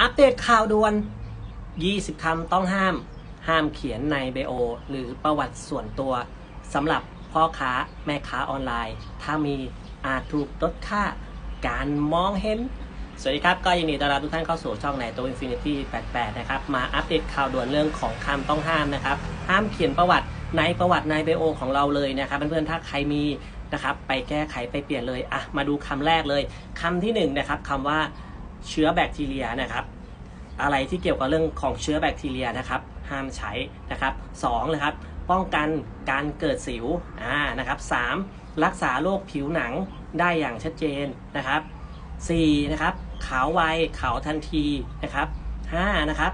อัปเดตข่าวด่วน 20 คำต้องห้าม ห้ามเขียนในไบโอ หรือประวัติส่วนตัวสำหรับพ่อค้าแม่ค้าออนไลน์ ถ้ามีอาจถูกลดค่าการมองเห็น สวัสดีครับ ก็ยินดีต้อนรับทุกท่านเข้าสู่ช่องในตัว Infinity 88 นะครับ มาอัปเดตข่าวด่วนเรื่องของคำต้องห้ามนะครับ ห้ามเขียนประวัติในประวัติในไบโอของเราเลยนะครับเพื่อนๆ ถ้าใครมีนะครับไปแก้ไขไปเปลี่ยนเลย อะ มาดูคำแรกเลยคำที่หนึ่งนะครับคำว่า เชื้อแบคทีเรียนะครับอะไรที่เกี่ยวกับเรื่องของเชื้อแบคทีเรียนะครับห้ามใช้นะครับสองนะครับป้องกันการเกิดสิวอ่านะครับสามรักษาโรคผิวหนังได้อย่างชัดเจนนะครับสี่นะครับขาวไวขาวทันทีนะครับห้านะครับ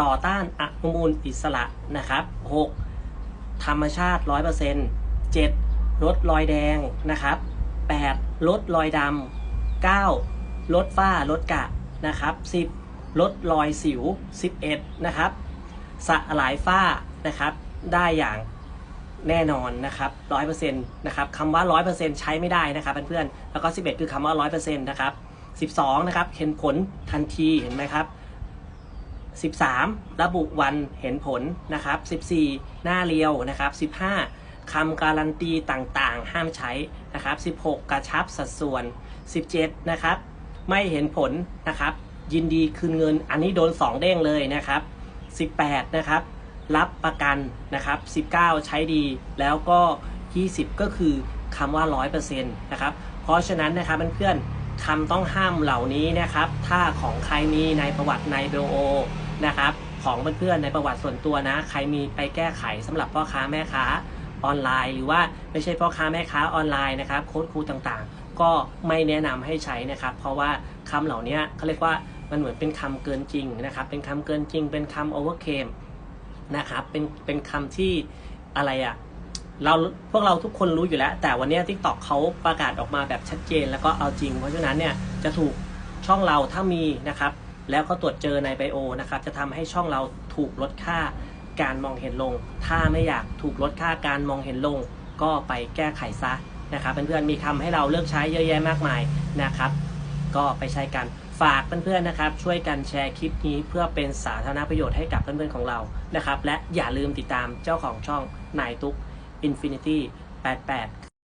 ต่อต้านอนุมูลอิสระนะครับหกธรรมชาติร้อยเปอร์เซ็นต์เจ็ดลดรอยแดงนะครับแปดลดรอยดำเก้า ลดฝ้าลดกะนะครับสิบลดรอยสิว 11 นะครับสลายฝ้านะครับได้อย่างแน่นอนนะครับ100%นะครับคำว่า 100%ใช้ไม่ได้นะครับเพื่อนๆแล้วก็ 11 คือคำว่า 100%นะครับ12 นะครับเห็นผลทันทีเห็นไหมครับ13 ระบุวันเห็นผลนะครับ14 หน้าเรียวนะครับ15 คำการันตีต่างๆ ห้ามใช้นะครับ16 กระชับสัดส่วน 17 นะครับ ไม่เห็นผลนะครับ ยินดีคืนเงิน อันนี้โดน 2 เด้งเลยนะครับ 18 นะครับ รับประกันนะครับ 19 ใช้ดีแล้วก็ 20 ก็คือคำว่า 100%นะครับ เพราะฉะนั้นนะครับเพื่อนๆคำต้องห้ามเหล่านี้นะครับ ถ้าของใครมีในประวัติในเบลโอนะครับของเพื่อนๆในประวัติส่วนตัวนะ ใครมีไปแก้ไขสำหรับพ่อค้าแม่ค้าออนไลน์ หรือว่าไม่ใช่พ่อค้าแม่ค้าออนไลน์นะครับ โค้ดครูต่างๆ ก็ไม่แนะนำให้ใช้นะครับ เพราะว่าคำเหล่านี้เขาเรียกว่ามันเหมือนเป็นคำเกินจริงนะครับ เป็นคำเกินจริง เป็นคำโอเวอร์เคมนะครับเป็นเป็นคำที่อะไรอะเราพวกเราทุกคนรู้อยู่แล้ว แต่วันนี้ทิกตอกเขาประกาศออกมาแบบชัดเจน แล้วก็เอาจริง เพราะฉะนั้นเนี่ยจะถูกช่องเราถ้ามีนะครับ แล้วก็ตรวจเจอในไบโอนะครับจะทำให้ช่องเราถูกลดค่าการมองเห็นลง ถ้าไม่อยากถูกลดค่าการมองเห็นลง ก็ไปแก้ไขซะ นะครับเพื่อนๆมีคำให้เราเลือกใช้เยอะแยะมากมายนะครับ ก็ไปใช้กันฝากเพื่อนๆนะครับช่วยกันแชร์คลิปนี้เพื่อเป็นสาธารณประโยชน์ให้กับเพื่อนๆของเรานะครับ และอย่าลืมติดตามเจ้าของช่องนายตุ๊ก Infinity 88